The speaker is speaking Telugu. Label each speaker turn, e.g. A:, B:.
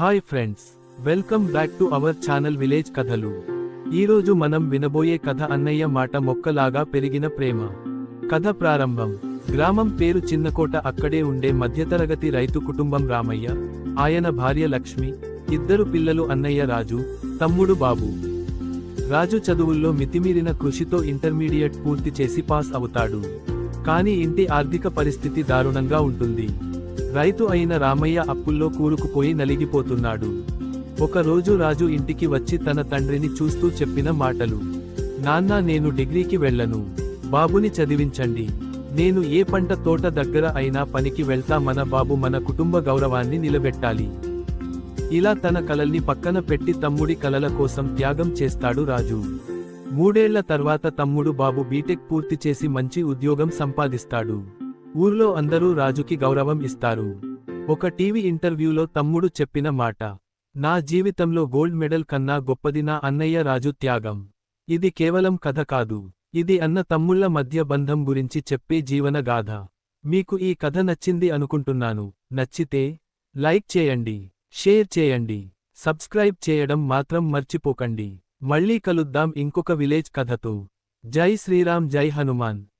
A: Hi friends welcome back to our channel village కథలు ఈరోజు మనం వినబోయే కథ అన్నయ్య మాట మొక్కలాగా పెరిగిన ప్రేమ. కథ ప్రారంభం. గ్రామం పేరు చిన్నకోట అక్కడే ఉండే మధ్యతరగతి రైతు కుటుంబం రామయ్య ఆయన భార్య లక్ష్మి ఇద్దరు పిల్లలు అన్నయ్య రాజు తమ్ముడు బాబు. రాజు చదువుల్లో మితిమీరిన కృషితో ఇంటర్మీడియట్ పూర్తి చేసి పాస్ అవుతాడు. కానీ ఇంటి ఆర్థిక పరిస్థితి దారుణంగా ఉంటుంది. రైతు అయిన రామయ్య అప్పుల్లో కూరుకుపోయి నలిగిపోతున్నాడు. ఒకరోజు రాజు ఇంటికి వచ్చి తన తండ్రిని చూస్తూ చెప్పిన మాటలు. నాన్న నేను డిగ్రీకి వెళ్ళను. బాబుని చదివించండి. నేను ఏ పంట తోట దగ్గర అయినా పనికి వెళ్తా మన బాబు మన కుటుంబ గౌరవాన్ని నిలబెట్టాలి. ఇలా తన కలల్ని పక్కన పెట్టి తమ్ముడి కలల కోసం త్యాగం చేస్తాడు రాజు. మూడేళ్ళ తర్వాత తమ్ముడు బాబు బీటెక్ పూర్తి చేసి మంచి ఉద్యోగం సంపాదిస్తాడు. ఊర్లో అందరూ రాజుకి గౌరవం ఇస్తారు. ఒక టీవీ ఇంటర్వ్యూలో తమ్ముడు చెప్పిన మాట నా జీవితంలో గోల్డ్ మెడల్ కన్నా గొప్పది నా అన్నయ్య రాజు త్యాగం. ఇది కేవలం కథ కాదు. ఇది అన్న తమ్ముళ్ళ మధ్య బంధం గురించి చెప్పే జీవన గాథ. మీకు ఈ కథ నచ్చింది అనుకుంటున్నాను. నచ్చితే లైక్ చేయండి షేర్ చేయండి సబ్స్క్రైబ్ చేయడం మాత్రం మర్చిపోకండి. మళ్ళీ కలుద్దాం ఇంకొక విలేజ్ కథతో. జై శ్రీరామ్ జై హనుమాన్.